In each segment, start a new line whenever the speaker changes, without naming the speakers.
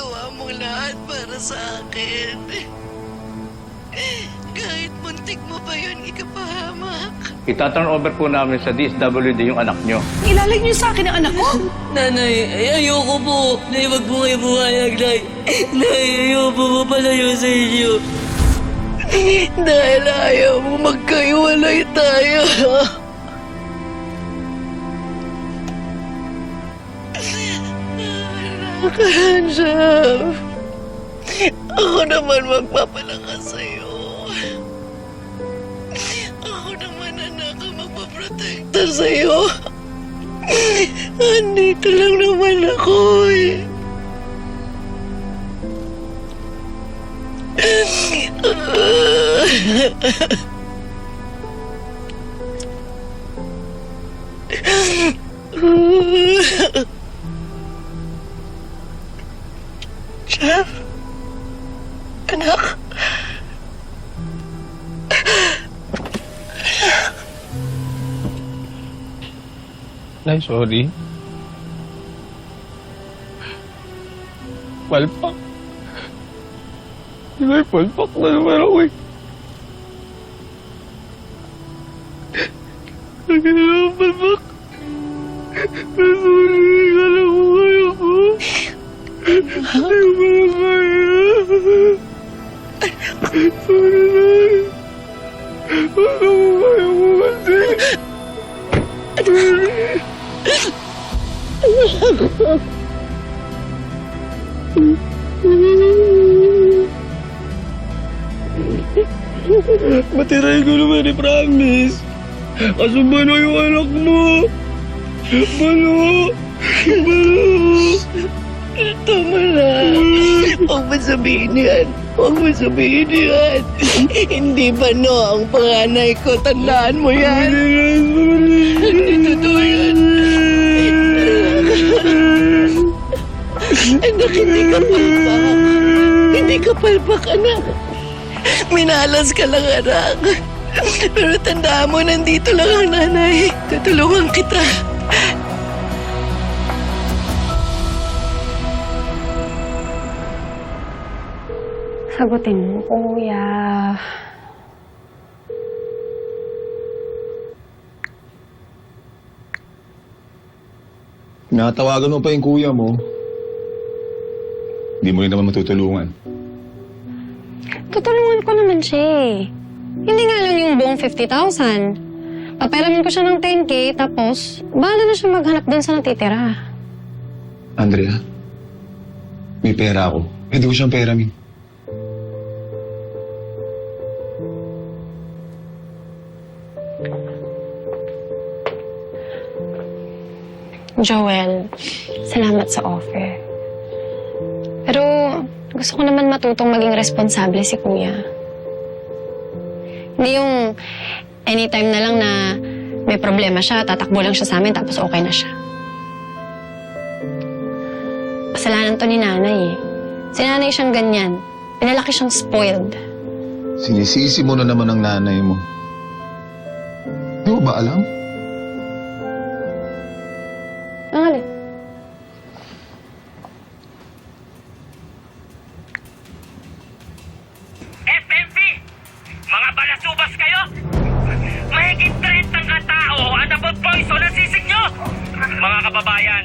Ginawa mo lahat para sa akin. Kahit muntik mo pa yun ikapahamak.
Ita-turn over po namin sa DSWD yung anak nyo.
Ilalag niyo sa akin ang anak ko. Nanay, ay,
ayoko po. Nay, wag po kayo bumayag, Nay. Nay, ayoko po mapalayo sa inyo.
Dahil ayaw mo magkaiwalay tayo. Nakahansyap. Ako naman magpapalakas sa'yo. Ako naman anak ang magpaprotekta sa'yo. Andito lang naman ako eh. Jeff? Anak?
Nay, sorry. Palpak. Nay, palpak na naman ako eh. Nagkailangan Sorry, Nay. Ko kaya ko kasi. Matirahin ko naman ni Promise. Kaso bano yung anak mo? Bano? Bano?
Tama na. Huwag mo sabihin yan. Huwag mo sabihin yan. Hindi ba no ang panganay ko? Tandaan mo yan.
Hindi totoo
yan. Anak, hindi ka palpak. Hindi ka palpak, anak. Minalas ka lang, anak. Pero tandaan mo, nandito lang ang nanay. Tutulungan kita.
Sagutin mo, kuya.
Nakatawagan mo pa yung kuya mo. Hindi mo rin naman matutulungan.
Tutulungan ko naman siya eh. Hindi nga lang yung buong 50,000. Paperamin ko siya ng 10K, tapos bahala na siya maghanap din sa natitira.
Andrea, may pera ako. Pwede ko siyang pera,
Joel, salamat sa offer. Pero gusto ko naman matutong maging responsable si kuya. Hindi yung anytime na lang na may problema siya, tatakbo lang siya sa amin tapos okay na siya. Kasalanan to ni nanay eh. Si nanay siyang ganyan. Pinalaki siyang spoiled.
Sinisisi mo na naman ang nanay mo mo ba alam?
Ang alin?
Mga balasubas kayo! Mahigit 30 ang tao at abot poison ang sisig nyo! Mga kababayan,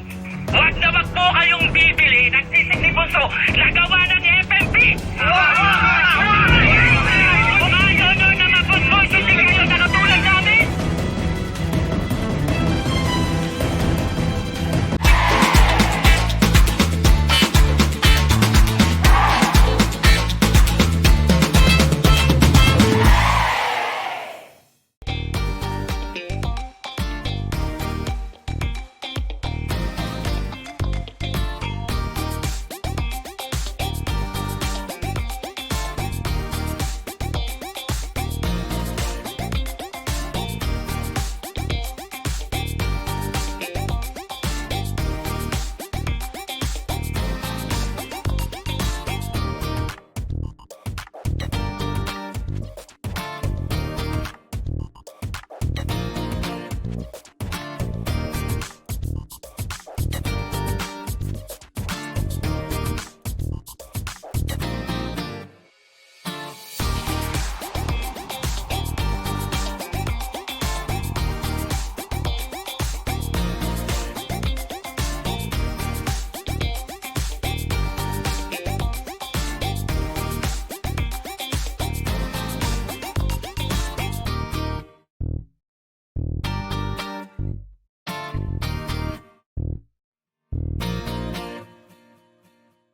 huwag na wag po kayong bibili ng sisig ni Bunso na gawa ng FFP! Oh!